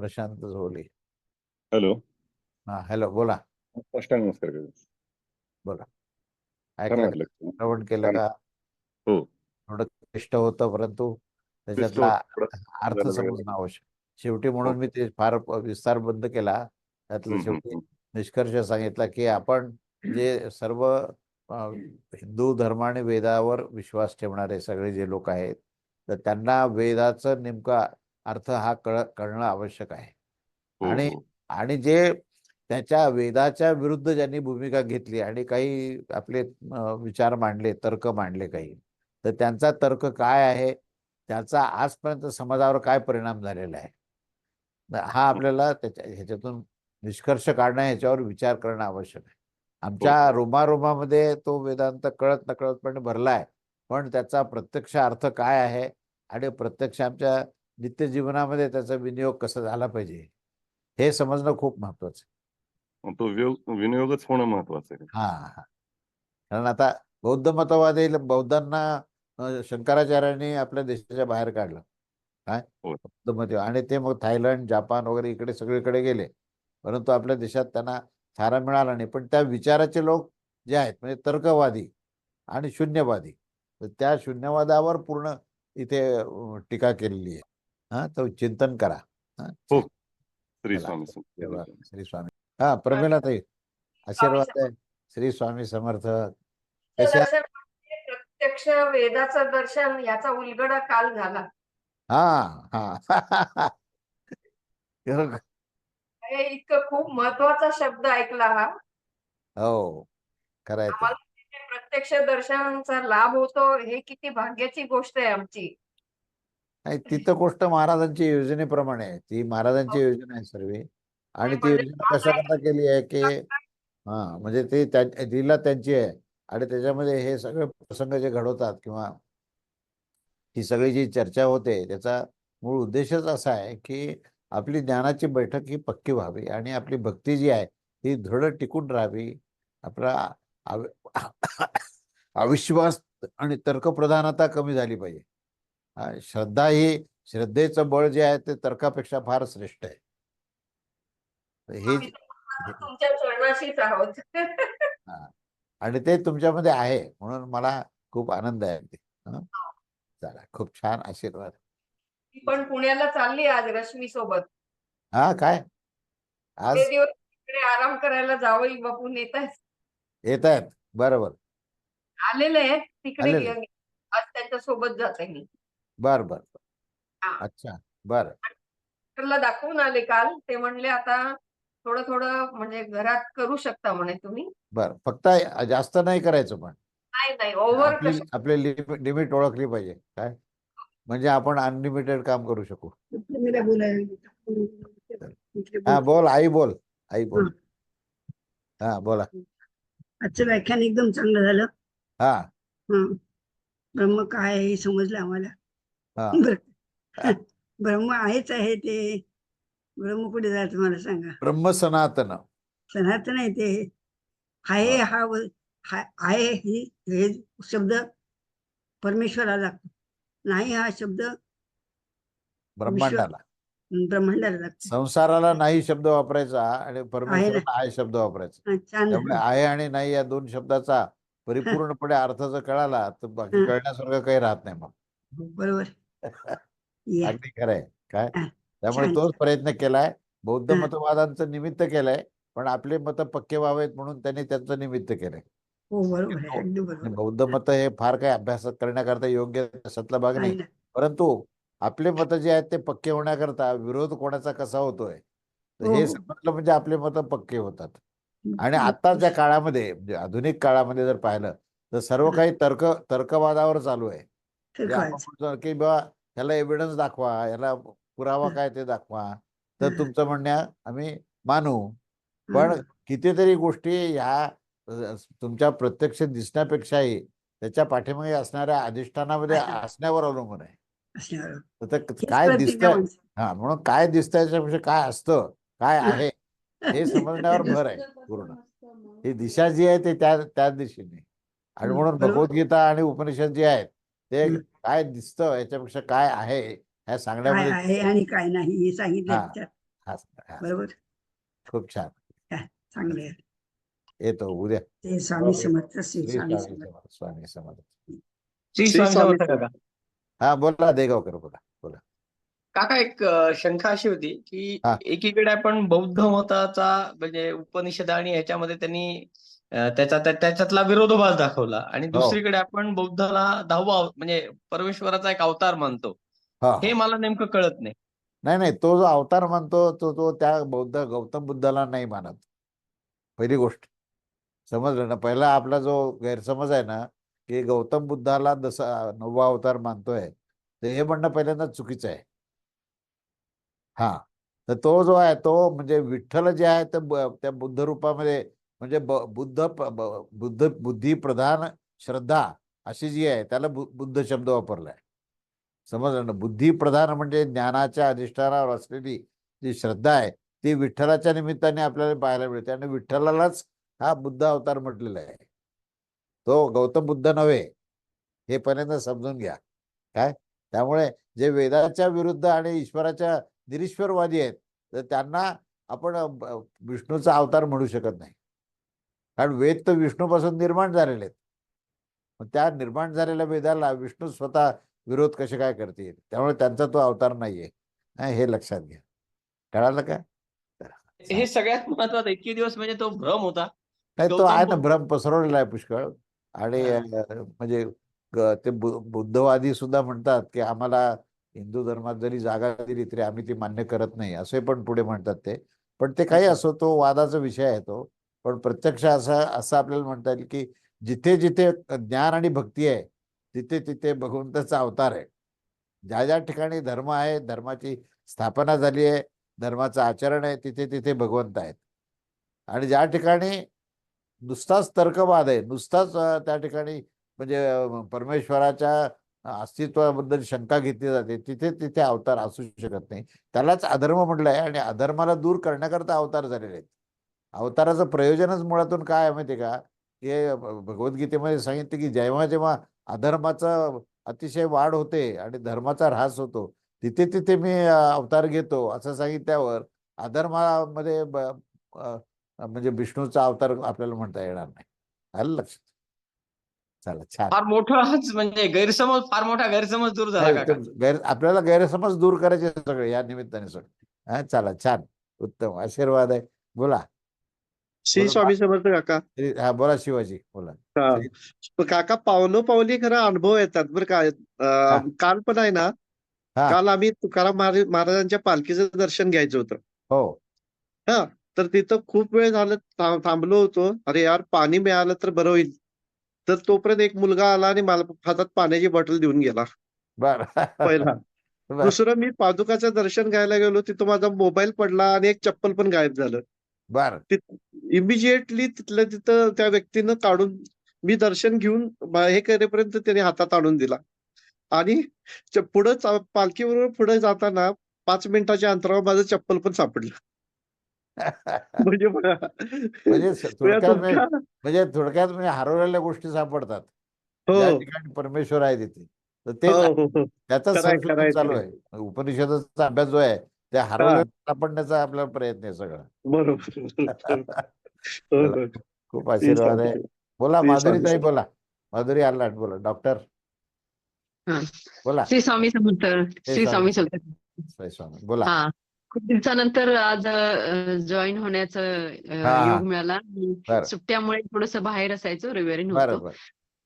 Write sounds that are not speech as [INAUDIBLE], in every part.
प्रशांत झोले. हॅलो. हा हॅलो बोला. साष्टांग नमस्कार करू काय छान केलं वाटलं श्रवण केलं. का? हो. थोडं क्लिष्ट होतं परंतु त्याच्यातला अर्थ समजणं आवश्यक. शेवटी म्हणून हो. मी ते फार विस्तार बंद केला. त्यातलं शेवटी. निष्कर्ष सांगितला की आपण जे सर्व हिंदू धर्म आणि वेदावर विश्वास ठेवणारे सगळे जे लोक आहेत तर त्यांना वेदाचं नेमका अर्थ हा कळ कळणं आवश्यक आहे. हो, आणि हो. आणि जे त्याच्या वेदाच्या विरुद्ध ज्यांनी भूमिका घेतली आणि काही आपले विचार मांडले तर्क मांडले काही तर त्यांचा तर्क काय आहे? त्याचा आजपर्यंत समाजावर काय परिणाम झालेला आहे? हा आपल्याला त्याच्या ह्याच्यातून निष्कर्ष काढणं ह्याच्यावर विचार करणं आवश्यक आहे. आमच्या रोमारोमामध्ये तो वेदांत कळत नकळतपणे भरला आहे पण त्याचा प्रत्यक्ष अर्थ काय आहे? आणि प्रत्यक्ष आमच्या नित्यजीवनामध्ये त्याचा विनियोग कसा झाला पाहिजे? हे समजणं खूप महत्वाचं तो विनियोगच होणं महत्वाचं आहे. हा हा. कारण आता बौद्ध मतवादी बौद्धांना शंकराचार्यांनी आपल्या देशाच्या बाहेर काढलं. काय. बौद्ध मत आणि ते मग थायलंड जापान वगैरे इकडे सगळीकडे गेले. परंतु आपल्या देशात त्यांना थारा मिळाला नाही. पण त्या विचाराचे लोक जे आहेत म्हणजे तर्कवादी आणि शून्यवादी. त्या शून्यवादावर पूर्ण इथे टीका केलेली आहे. हा तर चिंतन करा. हा. श्री. स्वामी. श्री स्वामी. हा प्रमिला ताई आशीर्वाद आहे. श्री स्वामी समर्थ. म्हणजे प्रत्यक्ष वेदाचं दर्शन याचा उलगडा काल झाला. हा हा. इतकं खूप महत्त्वाचा शब्द ऐकला हा. हो खरं आहे ते. आम्हाला तिथे प्रत्यक्ष दर्शनाचा लाभ होतो हे किती भाग्याची गोष्ट आहे आमची. नाही तिथं गोष्ट महाराजांच्या योजनेप्रमाणे आहे. ती महाराजांची. योजना आहे सर्व. आणि ती म्हणजे योजना कशाकरता केली आहे की हा म्हणजे ते त्या लीला त्यांची आहे. आणि त्याच्यामध्ये हे सगळे प्रसंग जे घडवतात किंवा ही सगळी जी चर्चा होते त्याचा मूळ उद्देशच असा आहे की आपली ज्ञानाची बैठक ही पक्की व्हावी आणि आपली भक्ती जी आहे ही दृढ टिकून राहावी. आपला अव- अविश्वास आणि तर्कप्रधानता कमी झाली पाहिजे. श्रद्धा ही श्रद्धेचं बळ जे आहे ते तर्कापेक्षा फार श्रेष्ठ आहे. हे आणि ते तुमच्यामध्ये आहे म्हणून मला खूप आनंद आहे अगदी. हं? चला खूप छान आशीर्वाद. पण पुण्याला चालली आज रश्मी सोबत. हा काय? आज आराम करायला जावई बापून येत आहेत येत आहेत. बरोबर. आलेले आहेत तिकडे आज त्यांच्यासोबत जाते मी. बर बर बर. अच्छा बर. डॉक्टरला दाखवून आले काल. ते म्हणले आता थोडं थोडं म्हणजे घरात करू शकता म्हणे तुम्ही. बर फक्त जास्त नाही करायचं पण. नाही नाही ओव्हर आपली लिमिट ओळखली पाहिजे. काय? म्हणजे आपण अनलिमिटेड काम करू शकू. हा बोल आई बोल आई बोल. हा. बोला. आजचं व्याख्यान एकदम चांगलं झालं. हा. ब्रह्म काय हे समजलं आम्हाला? हा. बरं. ब्रह्म आहेच आहे ते. ब्रह्म कुठे जायचं मला सांगा? ब्रह्म सनातन. सनातन आहे ते. आहे हा. व- हा- आहे ही हे शब्द परमेश्वराला. लागतो नाही हा शब्द ब्रह्मांडाला. ब्रह्मांडाला लागतो. संसाराला नाही शब्द वापरायचा आणि परमेश्वराला आहे शब्द वापरायचा. हा, छान त्यामुळे झालं. आहे आणि नाही या दोन शब्दाचा परिपूर्णपणे अर्थ जर कळाला तर बाकी हं. कळण्यासारखं काही राहत नाही मग. बरोबर. या. अगदी खरंय काय हा, त्यामुळे छान, तोच. प्रयत्न केलाय बौद्ध हा. मतवादांचं निमित्त केलंय पण आपले मत पक्के व्हावेत म्हणून त्यांनी त्यांचं निमित्त केलंय हो बरोबर आहे हो. अगदी आणि बरोबर बौद्ध मत हे फार काही अभ्यास करण्याकरता योग्य त्यातला भाग नाही. परंतु आपले मत जे आहेत ते पक्के होण्याकरता विरोध कोणाचा कसा होतोय तर हो, हे हो. समजलं म्हणजे आपले मत पक्के होतात आणि आताच्या काळामध्ये म्हणजे आधुनिक काळामध्ये जर पाहिलं तर सर्व. काही तर्क तर्कवादावर चालू आहे म्हणजे आपण तर्कवाद. म्हणतो की बा ह्याला एव्हिडन्स दाखवा ह्याला पुरावा. काय ते दाखवा तर. तुमचं म्हणण्या आम्ही मानू पण. कितीतरी गोष्टी ह्या तुमच्या प्रत्यक्ष दिसण्यापेक्षाही त्याच्या पाठीमागे असणाऱ्या अधिष्ठानामध्ये. असण्यावर अवलंबून आहे काय माणसं- हा म्हणून काय दिसतंय याच्यापेक्षा काय असतं काय आहे हे समजण्यावर भर आहे पूर्ण ही दिशा जी आहे ते त्या त्याच दिशेने आणि म्हणून. भगवद्गीता आणि उपनिषद जे आहेत ते. काय दिसतं याच्यापेक्षा काय आहे ह्या काय सांगण्यामध्ये आहे आणि काय नाही हे सांगितलं हा. त्याच्यात. हा, हा. बरोबर खूप छान चांगले आहे. येतो उद्या ते स्वामी समर्थ श्री श्री स्वामी स्वामी समर्थ समर्थ, स्वामी समर्थ श्री श्री स्वामी स्वामी समर्थ काका हा बोला देगावकर बोला बोला काका एक अ, शंका अशी होती की हा. एकीकडे आपण बौद्ध मताचा म्हणजे उपनिषद आणि ह्याच्यामध्ये त्यांनी त्याचा त्या- त्याच्यातला विरोधाभास दाखवला. आणि हो. दुसरीकडे आपण बौद्धाला दहावा म्हणजे परमेश्वराचा एक अवतार मानतो. हा मला नेमकं कळत नाही. नाही नाही तो जो अवतार मानतो तो तो त्या बौद्ध गौतम बुद्धाला नाही मानत. पहिली गोष्ट. समजलं ना? पहिला आपला जो गैरसमज आहे ना की गौतम बुद्धाला जसा नववा अवतार मानतोय तर हे म्हणणं पहिल्यांदा चुकीचं आहे. हा. तर तो जो आहे तो म्हणजे विठ्ठल जे आहे ब- त्या बुद्ध रूपामध्ये म्हणजे ब- बुद्ध बुद्ध बुद्धी प्रधान श्रद्धा अशी जी आहे त्याला बुद्ध शब्द वापरलाय. समजलं ना? बुद्धी प्रधान म्हणजे ज्ञानाच्या अधिष्ठानावर असलेली जी श्रद्धा आहे ती विठ्ठलाच्या निमित्ताने आपल्याला पाहायला मिळते आणि विठ्ठलालाच हा बुद्ध अवतार म्हटलेला आहे. तो गौतम बुद्ध नव्हे हे पर्यंत समजून घ्या. काय? त्यामुळे जे वेदाच्या विरुद्ध आणि ईश्वराच्या निरीश्वरवादी आहेत तर त्यांना आपण विष्णूचा अवतार म्हणू शकत नाही. कारण वेद तर विष्णूपासून निर्माण झालेले आहेत. मग त्या निर्माण झालेल्या वेदाला विष्णू स्वतः विरोध कसे काय करतील? त्यामुळे त्यांचा तो अवतार नाहीये. हा, लक्षात घ्या. कळालं का? हे सगळ्यात महत्वाचं इतके दिवस म्हणजे तो भ्रम होता. नाही तो आहे ना भ्रम पसरवलेला आहे पुष्कळ. आणि म्हणजे ते बुद्धवादी सुद्धा म्हणतात की आम्हाला हिंदू धर्मात जरी जागा दिली तरी आम्ही ती मान्य करत नाही असे पण पुढे म्हणतात ते. पण ते काही असो तो वादाचा विषय आहे तो. पण प्रत्यक्ष असं असं आपल्याला म्हणता येईल की जिथे जिथे ज्ञान आणि भक्ती आहे तिथे तिथे भगवंताचा अवतार आहे. ज्या ज्या ठिकाणी धर्म आहे धर्माची स्थापना झाली आहे धर्माचं आचरण आहे तिथे तिथे भगवंत आहेत. आणि ज्या ठिकाणी नुसताच तर्कवाद आहे नुसताच त्या ठिकाणी म्हणजे परमेश्वराच्या अस्तित्वाबद्दल शंका घेतली जाते तिथे तिथे अवतार असू शकत नाही. त्यालाच अधर्म म्हटलं आहे आणि अधर्माला दूर करण्याकरता अवतार झालेले आहेत. अवताराचं प्रयोजनच मुळातून काय आहे माहिती का? हे भगवद्गीतेमध्ये सांगितलं की जेव्हा जेव्हा अधर्माचा अतिशय वाढ होते आणि धर्माचा ह्रास होतो तिथे तिथे मी अवतार घेतो असं सांगितल्यावर अधर्मामध्ये म्हणजे विष्णूचा अवतार आपल्याला म्हणता येणार नाही. आलं लक्षात? चला छान. फार मोठा हाच म्हणजे गैरसमज फार मोठा गैरसमज दूर झाला गैर आपल्याला गैरसमज दूर करायचे सगळे या निमित्ताने सगळे. हा चला छान. उत्तम आशीर्वाद आहे. बोला. श्री. स्वामी समर्थ काका हा बोला शिवाजी बोला हा. काका पावलो पावली खरं अनुभव येतात बरं का काल पण आहे ना हा. काल आम्ही तुकाराम महाराज- महाराजांच्या पालखीचं दर्शन घ्यायचं होतं हो तर तिथं खूप वेळ झालं थांबलो होतो अरे यार पाणी मिळालं तर बरं होईल तर तोपर्यंत एक मुलगा आला आणि मला हातात पाण्याची बॉटल देऊन गेला बर पहिला दुसरं मी पादुकाचं दर्शन घ्यायला गेलो तिथं माझा मोबाईल पडला आणि एक चप्पल पण गायब झालं बर. इमिजिएटली तिथल्या तिथं त्या व्यक्तीनं काढून मी दर्शन घेऊन हे करेपर्यंत त्याने हातात आणून दिला. आणि पुढं पालखीबरोबर पुढे जाताना पाच मिनिटाच्या अंतरावर माझं चप्पल पण सापडलं. [LAUGHS] म्हणजे म्हणजे म्हणजे थोडक्यात म्हणजे म्हणजे थोडक्यात म्हणजे हरवलेल्या गोष्टी सापडतात. हो. ठिकाणी परमेश्वर आहे तिथे. तर ते हो हो हो. त्याचं चालू. आहे. उपनिषदाचा अभ्यास जो आहे त्या हरवलेल्या सापडण्याचा आपला प्रयत्न आहे सगळा. बरोबर. हो, हो. खूप आशीर्वाद आहे. बोला माधुरी ताई. बोला. माधुरी आलाट बोला. डॉक्टर. हा. बोला. श्री स्वामी समर्थ. श्री स्वामी स्वामी. समर्थ. स्वामी. बोला. हा. खूप दिवसानंतर आज जॉईन होण्याचा. योग मिळाला. सुट्ट्यामुळे थोडस बाहेर असायचो रविवारी नव्हतो.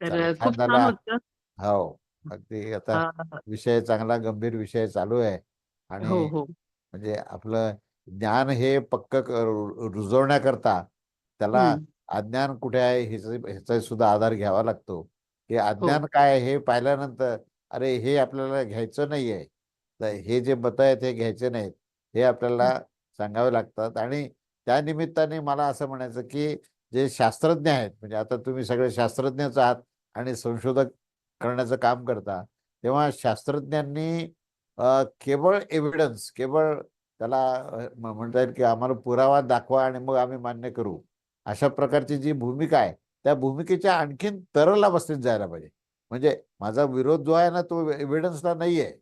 तर. खूप छान. होतं. हो. अगदी आता विषय चांगला गंभीर विषय चालू आहे. आणि हो हो. म्हणजे आपलं ज्ञान हे पक्क रुजवण्याकरता त्याला. अज्ञान कुठे आहे ह्याचा सुद्धा आधार घ्यावा लागतो. की अज्ञान काय आहे हे पाहिल्यानंतर अरे हे आपल्याला घ्यायचं नाहीये. तर हे जे मत आहेत हे घ्यायचे नाहीत. हे आपल्याला सांगावे लागतात. आणि त्या निमित्ताने मला असं म्हणायचं की जे शास्त्रज्ञ आहेत म्हणजे आता तुम्ही सगळे शास्त्रज्ञच आहात आणि संशोधक करण्याचं काम करता तेव्हा शास्त्रज्ञांनी केवळ एव्हिडन्स केवळ त्याला म्हणता येईल की आम्हाला पुरावा दाखवा आणि मग आम्ही मान्य करू. अशा प्रकारची जी भूमिका आहे त्या भूमिकेच्या आणखीन तरल अवस्थेत जायला पाहिजे. म्हणजे माझा विरोध जो आहे ना तो एव्हिडन्सला नाही आहे.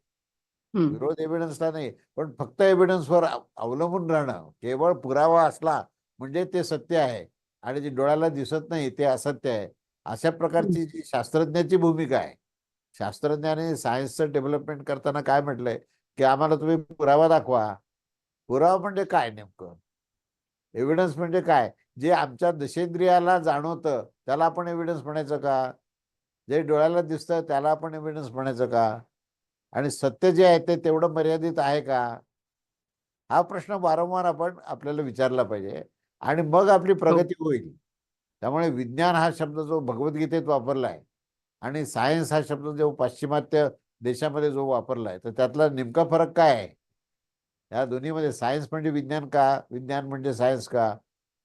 विरोध एव्हिडन्सला नाही पण फक्त एव्हिडन्सवर अवलंबून राहणं केवळ पुरावा असला म्हणजे ते सत्य आहे. आणि जे डोळ्याला दिसत नाही ते असत्य आहे. अशा प्रकारची जी शास्त्रज्ञाची भूमिका आहे शास्त्रज्ञाने सायन्सचं डेव्हलपमेंट करताना काय म्हटलंय? की आम्हाला तुम्ही पुरावा दाखवा. पुरावा म्हणजे काय नेमकं? एव्हिडन्स म्हणजे काय? जे आमच्या दशेंद्रियाला जाणवतं त्याला आपण एव्हिडन्स म्हणायचं का? जे डोळ्याला दिसतं त्याला आपण एव्हिडन्स म्हणायचं का? आणि सत्य जे आहे ते तेवढं मर्यादित आहे का? हा प्रश्न वारंवार आपण आपल्याला विचारला पाहिजे. आणि मग आपली प्रगती होईल. त्यामुळे विज्ञान हा शब्द जो भगवद्गीतेत वापरला आहे आणि सायन्स हा शब्द जो पाश्चिमात्य देशामध्ये जो वापरला आहे तर त्यातला नेमका फरक काय आहे? या दोन्हीमध्ये सायन्स म्हणजे विज्ञान का? विज्ञान म्हणजे सायन्स का?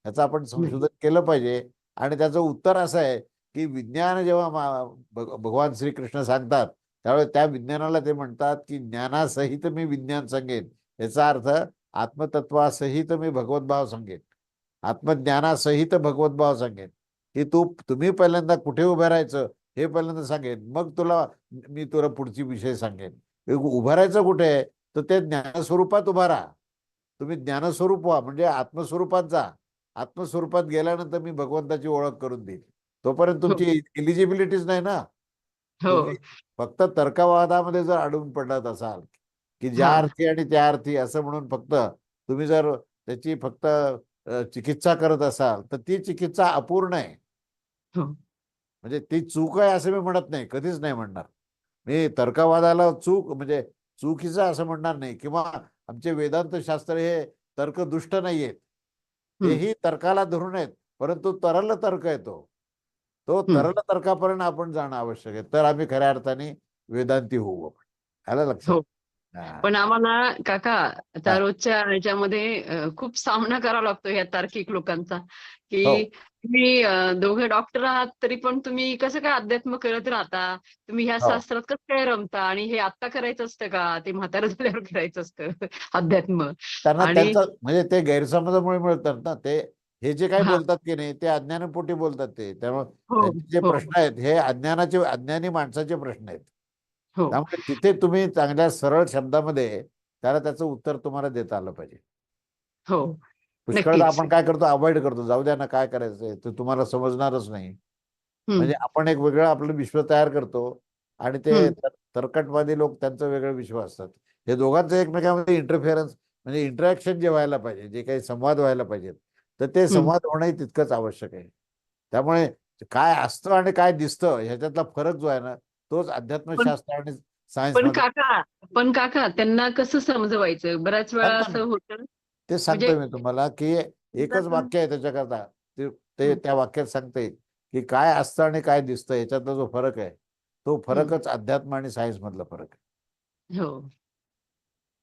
ह्याचं आपण संशोधन केलं पाहिजे. आणि त्याचं उत्तर असं आहे की विज्ञान जेव्हा भगवान श्रीकृष्ण सांगतात त्यावेळेस त्या विज्ञानाला ते म्हणतात की ज्ञानासहित मी विज्ञान सांगेन. याचा अर्थ आत्मतत्वासहित मी भगवतभाव सांगेन. आत्मज्ञानासहित भगवतभाव सांगेन. की तू तुम्ही पहिल्यांदा कुठे उभं राहायचं? हे पहिल्यांदा सांगेन. मग तुला मी तुला पुढची विषय सांगेन. हे उभं राहायचं कुठे? तर ते ज्ञानस्वरूपात उभा राहा. तुम्ही ज्ञानस्वरूप व्हा म्हणजे आत्मस्वरूपात जा. आत्मस्वरूपात गेल्यानंतर मी भगवंताची ओळख करून देईल तोपर्यंत तुमची इलिजिबिलिटीच नाही ना? हो. फक्त तर्कवादामध्ये जर अडून पडत असाल की ज्या हा. अर्थी आणि त्या अर्थी असं म्हणून फक्त तुम्ही जर त्याची फक्त चिकित्सा करत असाल तर ती चिकित्सा अपूर्ण आहे. हो. म्हणजे ती चूक आहे असं मी म्हणत नाही कधीच नाही म्हणणार मी तर्कवादाला चूक म्हणजे चुकीचं असं म्हणणार नाही किंवा आमचे वेदांत शास्त्र हे तर्कदुष्ट नाही आहेत हम्म. तेही तर्काला धरून आहेत परंतु तरल तर्क येतो तो. तरल तर्कापर्यंत आपण जाणं आवश्यक आहे तर आम्ही खऱ्या अर्थाने वेदांती होऊ आपण आलं लक्षात हो. पण आम्हाला काका हा. रोजच्या ह्याच्यामध्ये खूप सामना करावा लागतो ह्या तार्किक लोकांचा हो. की तुम्ही अ, दोघे डॉक्टर आहात तरी पण तुम्ही कसं काय अध्यात्म करत राहता? तुम्ही ह्या हो. शास्त्रात कसं काय रमता? आणि हे आत्ता करायचं असतं का? ते म्हातारं झाल्यावर करायचं असतं [LAUGHS] अध्यात्म. त्यांना आणि- त्यांचं म्हणजे ते गैरसमजामुळे मिळतात ना ते हे जे काही हा. बोलतात की नाही ते अज्ञानापोटी बोलतात ते. त्यामुळे हो त्यांचे जे हो. प्रश्न आहेत हे अज्ञानाचे अज्ञानी माणसाचे प्रश्न आहेत. हो. त्यामुळे तिथे तुम्ही चांगल्या सरळ शब्दामध्ये त्याला त्याचं उत्तर तुम्हाला देता आलं पाहिजे. हो. पुष्कळदा. आपण काय करतो अवॉइड करतो. जाऊ द्या ना काय करायचंय? ते तुम्हाला समजणारच नाही. म्हणजे आपण एक वेगळं आपलं विश्व तयार करतो आणि ते तरकटवादी लोक त्यांचं वेगळं विश्व असतात. हे दोघांचं एकमेकांमध्ये इंटरफिअरन्स म्हणजे इंटरॅक्शन जे व्हायला पाहिजे जे काही संवाद व्हायला पाहिजेत तर ते संवाद होणंही तितकंच आवश्यक आहे. त्यामुळे काय असतं आणि काय दिसतं ह्याच्यातला फरक जो आहे ना तोच अध्यात्मशास्त्र आणि सायन्स पण काका पण काका त्यांना कसं समजवायचं? बऱ्याच वेळा असं होतं ते सांगतोय मी तुम्हाला की एकच. वाक्य आहे त्याच्याकरता. ते. त्या वाक्यात सांगते की काय असतं आणि काय दिसतं याच्यातला जो फरक आहे तो फरकच अध्यात्म आणि सायन्स मधला फरक आहे. हो.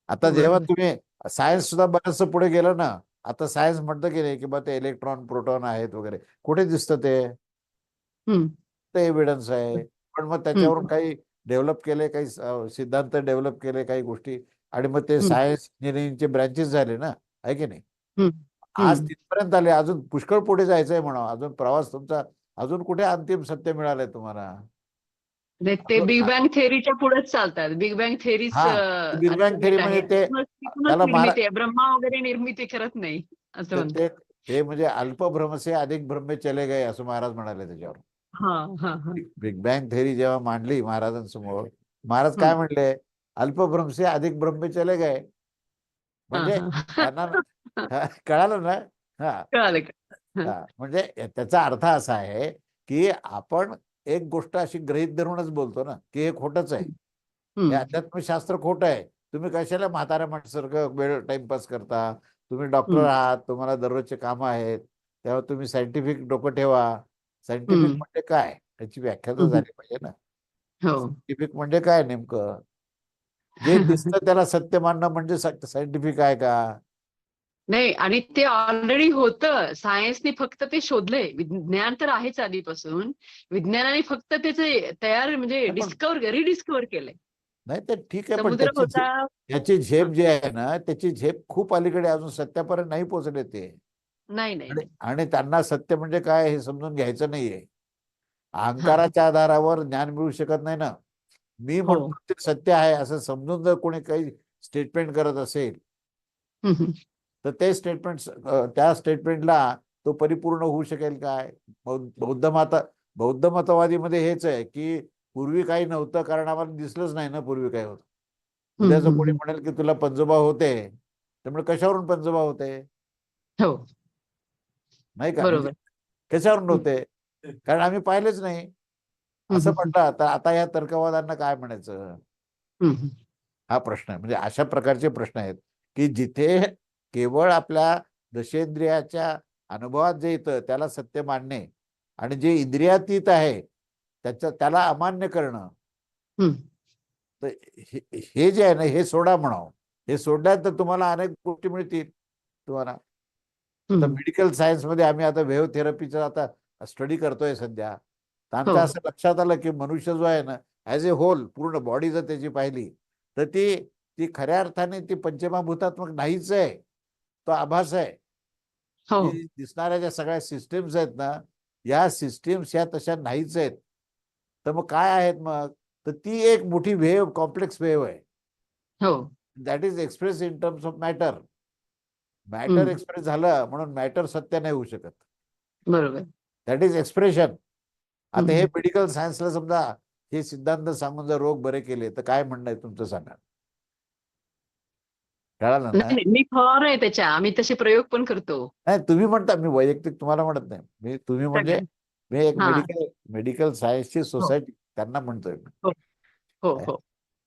आता जेव्हा. तुम्ही सायन्स सुद्धा बरंच पुढे गेलं ना आता सायन्स म्हणतं की नाही की बा ते इलेक्ट्रॉन प्रोटॉन आहेत वगैरे. कुठे दिसतं ते? एव्हिडन्स आहे. पण मग त्याच्यावरून काही डेव्हलप केले काही सिद्धांत डेव्हलप केले काही गोष्टी. आणि मग ते. सायन्स इंजिनिअरिंगचे ब्रँचेस झाले ना आहे की नाही. आज. तिथपर्यंत आले अजून पुष्कळ पुढे जायचंय म्हणा अजून प्रवास तुमचा अजून कुठे अंतिम सत्य मिळालंय तुम्हाला? ते- बिग बँग थेअरीच्या पुढेच चालतात. बिग बँग हा, बिग बँग theory म्हणजे ते- ब्रह्मा वगैरे निर्मिती करत नाही असं ते म्हणजे अल्प भ्रमसे अधिक भ्रमे चले गए असं महाराज म्हणाले त्याच्यावर. हा हा हा. बिग बँग थेअरी जेव्हा मांडली महाराजांसमोर महाराज काय. म्हणले? अल्प भ्रमसे अधिक भ्रमे चले गए म्हणजे. त्यांना कळालं ना? हा. कळालं हा, म्हणजे त्याचा अर्थ असा आहे की आपण एक गोष्ट अशी गृहीत धरूनच बोलतो ना की हे खोटच आहे. हे हम्म. अध्यात्मशास्त्र खोटं आहे. तुम्ही कशाला म्हाताऱ्या माणसासारखं वेळ टाइमपास करता? तुम्ही डॉक्टर हम्म. आहात तुम्हाला दररोजचे कामं आहेत तेव्हा तुम्ही सायंटिफिक डोकं ठेवा. सायंटिफिक हम्म. म्हणजे काय? त्याची व्याख्या तर हम्म. झाली पाहिजे ना. हो. सायंटिफिक म्हणजे काय नेमकं? जे दिसतं त्याला सत्य मानणं म्हणजे सायंटिफिक आहे का? नाही आणि ते ऑलरेडी होतं. सायन्सने फक्त ते शोधलंय. विज्ञान तर आहेच आधीपासून. विज्ञानाने फक्त त्याचे तयार म्हणजे डिस्कवर रिडिस्कवर केलंय. नाही तर ठीक आहे पण त्याची झेप- जी आहे ना त्याची झेप खूप अलीकडे अजून सत्यापर्यंत नाही पोहोचले ते. नाही नाही. आणि त्यांना सत्य म्हणजे काय हे समजून घ्यायचं नाहीये. अहंकाराच्या आधारावर ज्ञान मिळू शकत नाही ना. मी हो. म्हणतो ते सत्य आहे असं समजून जर कोणी काही स्टेटमेंट करत असेल. तर ते स्टेटमेंट त्या स्टेटमेंटला तो परिपूर्ण होऊ शकेल काय? बौद्ध मत बौद्ध मतवादीमध्ये हेच आहे की पूर्वी काही नव्हतं कारण आम्हाला दिसलंच नाही ना पूर्वी काय होतं. हम्म, उद्या जर हम्म, कोणी. म्हणेल की तुला पंजोबा होते त्यामुळे कशावरून पंजोबा होते? हो. नाही का? म्हणजे कशावरून होते? कारण आम्ही पाहिलेच नाही. असं म्हटलं आता आता या तर्कवादांना काय म्हणायचं. हा प्रश्न आहे. म्हणजे अशा प्रकारचे प्रश्न आहेत की जिथे केवळ आपल्या दशेंद्रियाच्या अनुभवात जे येतं त्याला सत्य मानणे आणि जे इंद्रियातीत आहे त्याचं त्याला अमान्य करणं. तर हे जे आहे ना हे सोडा म्हणावं. हे सोडल्यात तर तुम्हाला अनेक गोष्टी मिळतील तुम्हाला. तर. मेडिकल सायन्समध्ये आम्ही आता वेव्ह थेरपीचं आता स्टडी करतोय सध्या. तर आमच्या हो. असं लक्षात आलं की मनुष्य जो आहे ना ॲज ए होल पूर्ण बॉडी जर त्याची पाहिली तर ती ती खऱ्या अर्थाने ती पंचमाभूतात्मक नाहीच आहे. तो आभास आहे. हो. दिसणाऱ्या ज्या सगळ्या सिस्टीम्स आहेत ना या सिस्टीम्स या तशा नाहीच आहेत. तर मग काय आहेत मग? तर ती एक मोठी वेव्ह कॉम्प्लेक्स वेव्ह आहे. हो. That is express in terms of matter matter. Express झालं म्हणून मॅटर सत्य नाही होऊ शकत. बरोबर. दॅट इज एक्सप्रेशन आता हे. मेडिकल सायन्सला समजा हे सिद्धांत सांगून जर रोग बरे केले तर काय म्हणणं आहे तुमचं सांगा? कळालं ना? नाही मी फॉर आहे त्याच्या. आम्ही तसे प्रयोग पण करतो. नाही तुम्ही म्हणता मी वैयक्तिक तुम्हाला म्हणत नाही. मी तुम्ही म्हणजे. मी एक हा. मेडिकल मेडिकल सायन्सची सोसायटी त्यांना म्हणतोय मी. हो. हो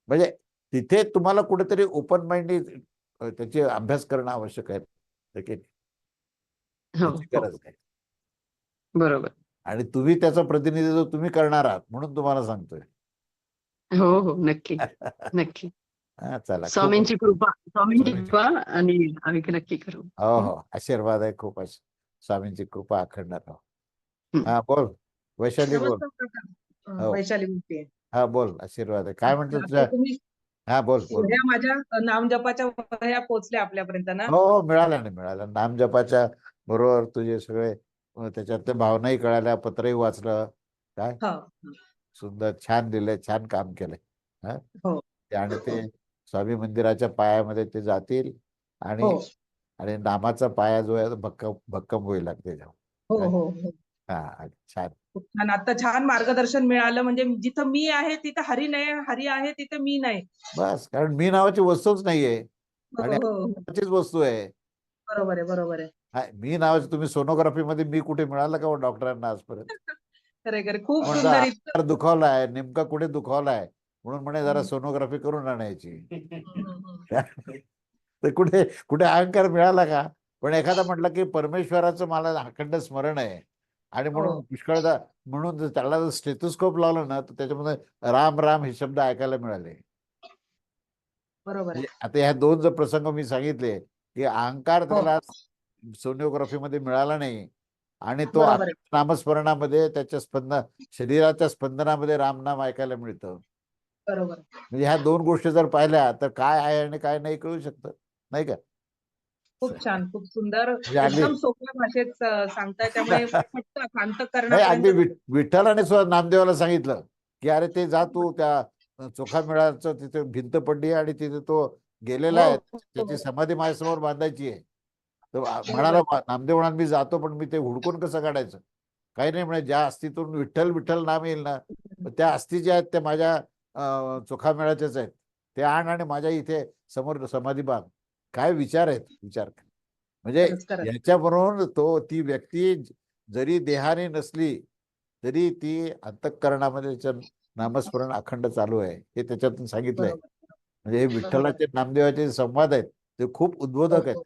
म्हणजे तिथे तुम्हाला कुठेतरी ओपन माइंड त्याचे अभ्यास करणं आवश्यक आहे. है? हो त्याची हो. गरज आहे बरोबर. आणि तुम्ही त्याचं प्रतिनिधित्व तुम्ही करणार आहात म्हणून तुम्हाला सांगतोय. हो हो नक्की नक्की. [LAUGHS] हा चला स्वामींची कृपा स्वामींची कृपा आणि आम्ही नक्की करू. हो हो आशीर्वाद आहे खूप स्वामींची कृपा अखंड राहो. हा बोल वैशाली बोल. हो. वैशाली बोलते हा बोल आशीर्वाद आहे. काय म्हणतो तुझ्या? हा बोल बोल. माझ्या नामजपाच्या वह्या पोहोचल्या आपल्यापर्यंत ना? हो हो मिळाल्या ना मिळाल्या. नाम जपाच्या बरोबर तुझे सगळे अं, त्याच्यात भावनाही कळाल्या पत्रही वाचलं. काय? हो सुंदर छान दिलंय छान काम केलंय. हा? हो. आणि ते स्वामी मंदिराच्या पायामध्ये ते जातील आणि हो. आणि नामाचा पाया जो आहे तो भक्कम भक्कम होईल त्याच्यावर. हो? हो? हो हा. छान. आता छान मार्गदर्शन मिळालं. म्हणजे जिथं मी आहे तिथं हरी नाही हरी आहे तिथं मी नाही. बस. कारण मी नावाची वस्तूच नाहीये. हो आणि हो हो. वस्तू आहे. बरोबर आहे बरोबर आहे. हा, मी नावाची तुम्ही सोनोग्राफी मध्ये मी कुठे मिळालं का हो डॉक्टरांना आजपर्यंत [LAUGHS] खरे खरे खूप हाड दुखावलाय नेमका कुठे दुखावलाय म्हणून म्हणे जरा. सोनोग्राफी करून आणायची. [LAUGHS] तर कुठे कुठे अहंकार मिळाला का पण एखादा म्हटलं की परमेश्वराचं मला अखंड स्मरण आहे आणि म्हणून हो. पुष्कळदा म्हणून त्याला जर स्टेथोस्कोप लावला ना तर त्याच्यामध्ये राम राम हे शब्द ऐकायला मिळाले बरोबर आहे म्हणजे आता ह्या दोन जर प्रसंग मी सांगितले की अहंकार हो. त्याला सोनिओग्राफी मध्ये मिळाला नाही. आणि तो. नामस्मरणामध्ये त्याच्या स्पंदन शरीराच्या स्पंदनामध्ये रामनाम ऐकायला मिळतं. बरोबर. म्हणजे ह्या दोन गोष्टी जर पाहिल्या तर काय आहे आणि काय नाही कळू शकतं. नाही का? खूप छान खूप सुंदर म्हणजे एकदम सोप्या भाषेत सांगताय. त्यामुळे शांत अगदी करण्यापर्यंत विठ- विठ्ठलाने सुद्धा नामदेवाला सांगितलं की अरे ते जा तू त्या चोखा मिळाचं तिथे भिंत पडली आणि तिथे तो गेलेला आहे. हो, त्याची हो. समाधी माझ्यासमोर बांधायची आहे. तर म्हणाला "मा- नामदेव म्हणाल मी जातो पण मी ते हुडकून कसं काढायचं? काही नाही म्हणे ज्या अस्थितून विठ्ठल विठ्ठल नाम येईल ना त्या अस्थी ज्या आहेत त्या माझ्या अं, चोखा मिळाच्याच आहेत. ते आण आणि माझ्या इथे समोर समाधी बांध. काय विचार आहेत? विचार. म्हणजे. याच्यावरून तो ती व्यक्ती जरी देहाने नसली तरी ती अंतःकरणामध्ये नामस्मरण अखंड चालू आहे हे त्याच्यातून सांगितलंय. म्हणजे हे विठ्ठलाचे नामदेवाचे संवाद आहेत ते खूप उद्बोधक आहेत.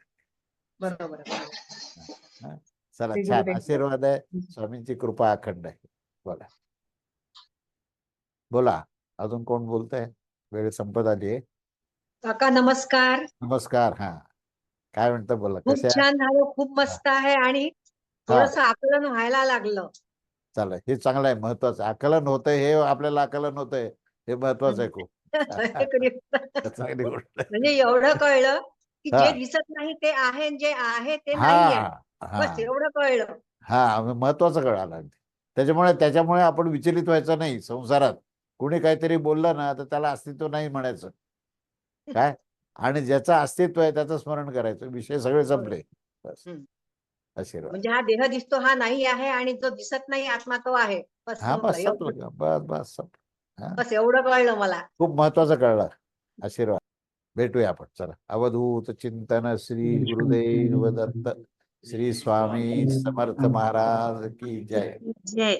बरोबर आहे चला छान. आशीर्वाद आहे. स्वामींची कृपा अखंड आहे. बोला. बोला. अजून कोण बोलतंय? वेळ संपत आली आहे. काका नमस्कार. नमस्कार हा. काय म्हणतं बोला? खूप कसे आहे? छान झालं खूप मस्त आहे आणि थोडस आकलन व्हायला लागलं. चला हे चांगलं आहे महत्वाचं आकलन होतंय हे आपल्याला आकलन होतंय. हे महत्वाचं आहे खूप. [LAUGHS] [LAUGHS] चांगली गोष्ट आहे. म्हणजे एवढं कळलं की हा. जे दिसत नाही ते आहे आणि जे आहे ते हा हा. बस एवढं कळलं. हा महत्वाचं कळालं अगदी. त्याच्यामुळे त्याच्यामुळे आपण विचलित व्हायचं नाही संसारात. कुणी काहीतरी बोललं ना तर त्याला अस्तित्व नाही म्हणायचं. काय? [LAUGHS] आणि ज्याचं अस्तित्व आहे त्याचं स्मरण करायचं. विषय सगळे संपले. बस. हम्म. आशीर्वाद. म्हणजे हा देह दिसतो हा नाही आहे आणि जो दिसत नाही आत्मा तो आहे. बस हा संपलं. बस एवढं- संपलं? बस बस संपलं. बस एवढं कळलं मला. खूप महत्वाचं कळलं. आशीर्वाद. भेटूया आपण. चला. अवधूत चिंतन श्री गुरुदेव दत्त. श्री स्वामी समर्थ महाराज की जय. जय.